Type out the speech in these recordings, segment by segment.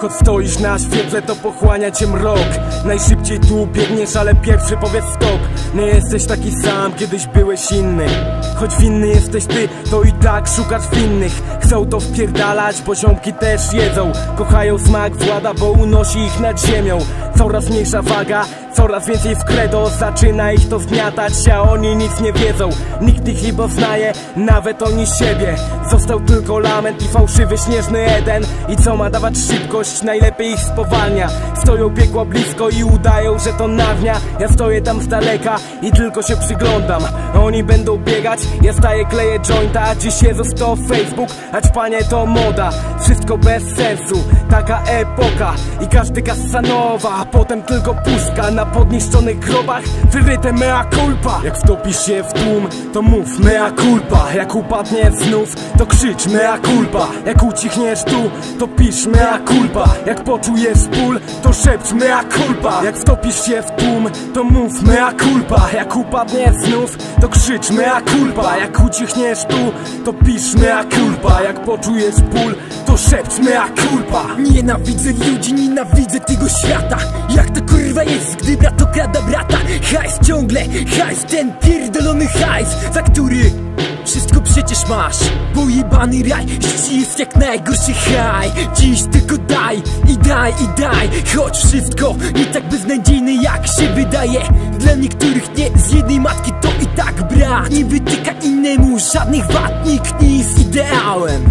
Choć stoisz na świetle, to pochłania cię mrok. Najszybciej tu biegniesz, ale pierwszy powiedz stop Nie jesteś taki sam, kiedyś byłeś inny. Choć winny jesteś ty, to i tak szukasz winnych. Chcą to wpierdalać, poziomki też jedzą. Kochają smak włada, bo unosi ich nad ziemią. Coraz mniejsza waga, coraz więcej w credo. Zaczyna ich to zmiatać, a oni nic nie wiedzą. Nikt ich nie poznaje, nawet oni siebie. Został tylko lament i fałszywy śnieżny Eden. I co ma dawać szybkość, najlepiej ich spowalnia. Stoją piekła blisko i udają, że to nawnia Ja stoję tam z daleka i tylko się przyglądam. Oni będą biegać, ja staję kleję jointa Dziś jest to Facebook, a ćpanie to moda. Wszystko bez sensu, taka epoka I każdy kasanowa, a potem tylko pustka Na podniszczonych grobach wyryte mea culpa. Jak wtopisz się w tłum, to mów mea culpa. Jak upadnie znów, to krzycz mea culpa. Jak ucichniesz tu, to pisz mea culpa. Jak poczujesz ból, to szepcz mea culpa. Jak wtopisz się w tłum, to mów mea culpa Jak upadnie znów, to krzycz mea culpa Jak ucichniesz tu, to pisz mea culpa Jak poczujesz ból, to szepcz mea culpa Nienawidzę ludzi, nienawidzę tego świata. Jak to kurwa jest, gdy brat okrada brata? Hajs ciągle, hajs, ten pierdolony hajs. Za który wszystko przecież masz. Pojebany raj, dziś jest jak najgorszy haj. Dziś tylko daj i daj i daj Choć wszystko nie tak się wydaje. Dla niektórych nie z jednej matki to i tak brak Nie wytyka innemu żadnych wad, nikt nie jest ideałem.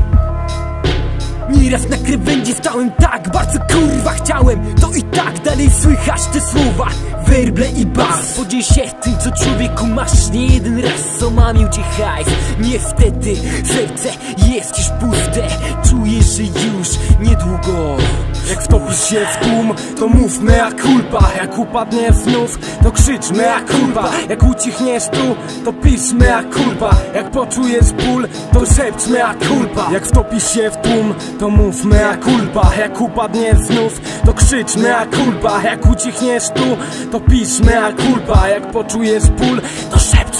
Nieraz na krawędzi stałem tak bardzo kurwa chciałem. To i tak dalej słychać te słowa Werble i bas. Podziel się tym co człowieku masz Nie jeden raz omamił cię hajs. Niestety serce jest już puste Czuję, że już niedługo. Jak wtopisz się w tłum, to mów mea culpa Jak upadnie znów, to krzycz mea culpa Jak ucichniesz tu, to pisz mea culpa Jak poczujesz ból, to szepcz mea culpa Jak wtopisz się w tłum, to mów mea culpa Jak upadnie znów, to krzycz mea culpa Jak ucichniesz tu, to pisz mea Jak poczujesz ból, to szepcz